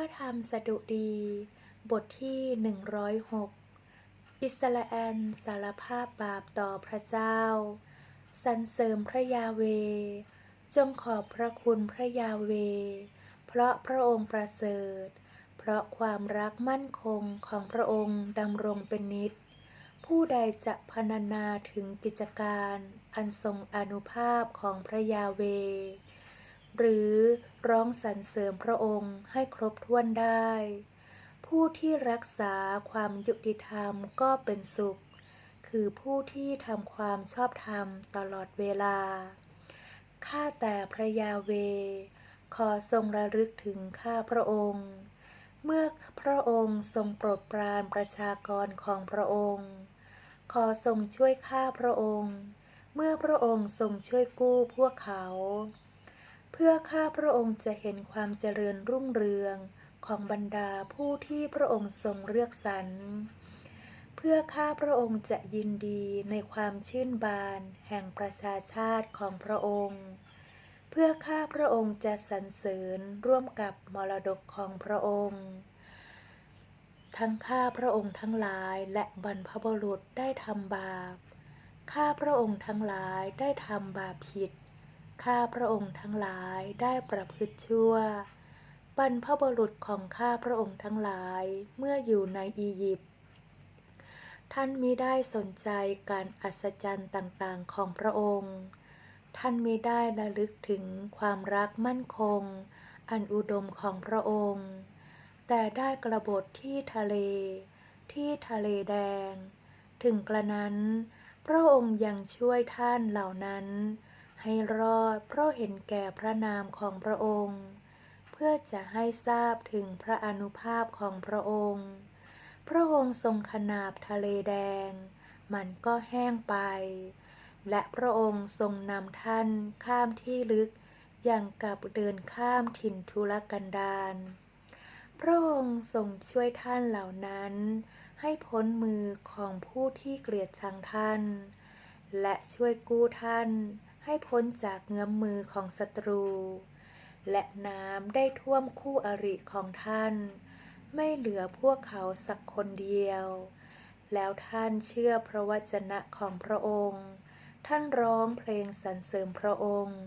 ระธรรมสดุดี บทที่ 106 อิสราเอลสารภาพบาปต่อพระเจ้า สรรเสริมพระยาเว จงขอบพระคุณพระยาเว เพราะพระองค์ประเสริฐ เพราะความรักมั่นคงของพระองค์ดำรงเป็นนิจ ผู้ใดจะพรรณนาถึงกิจการอันทรงอนุภาพของพระยาเว หรือร้องสรรเสริมพระองค์ให้ครบถ้วนได้ ผู้ที่รักษาความยุติธรรมก็เป็นสุข คือผู้ที่ทำความชอบธรรมตลอดเวลา ข้าแต่พระยาเว ขอทรงระลึกถึงข้าพระองค์ เมื่อพระองค์ทรงโปรดปรานประชากรของพระองค์ ขอทรงช่วยข้าพระองค์ เมื่อพระองค์ทรงช่วยกู้พวกเขา พื่อข้าพระองค์จะเห็นความเจริญรุ่งเรืองของบรรดาผู้ที่พระองค์ทรงเลือกสรร เพื่อข้าพระองค์จะยินดีในความชื่นบานแห่งประชาชาติของพระองค์ เพื่อข้าพระองค์จะสรรเสริญร่วมกับมรดกของพระองค์ ทั้งข้าพระองค์ทั้งหลายและบรรพบุรุษได้ทำบาป ข้าพระองค์ทั้งหลายได้ทำบาปผิด ข้าพระองค์ทั้งหลายได้ประพฤติชั่ว บรรพบุรุษของข้าพระองค์ทั้งหลายเมื่ออยู่ในอียิปต์ ท่านมิได้สนใจการอัศจรรย์ต่างๆของพระองค์ ท่านมิได้ระลึกถึงความรักมั่นคง อันอุดมของพระองค์ แต่ได้กระบฏที่ทะเล ที่ทะเลแดง ถึงกระนั้น พระองค์ยังช่วยท่านเหล่านั้น ให้รอดเพราะเห็นแก่พระนามของพระองค์ เพื่อจะให้ทราบถึงพระอนุภาพของพระองค์ พระองค์ทรงขนาบทะเลแดง มันก็แห้งไป และพระองค์ทรงนำท่านข้ามที่ลึกอย่างกับเดินข้ามถิ่นทุรกันดารพระองค์ทรงช่วยท่านเหล่านั้น ให้พ้นมือของผู้ที่เกลียดชังท่าน และช่วยกู้ท่าน ให้พ้นจากเงื้อมมือของศัตรู และน้ำได้ท่วมคู่อริของท่าน ไม่เหลือพวกเขาสักคนเดียว แล้วท่านเชื่อพระวจนะของพระองค์ ท่านร้องเพลงสรรเสริมพระองค์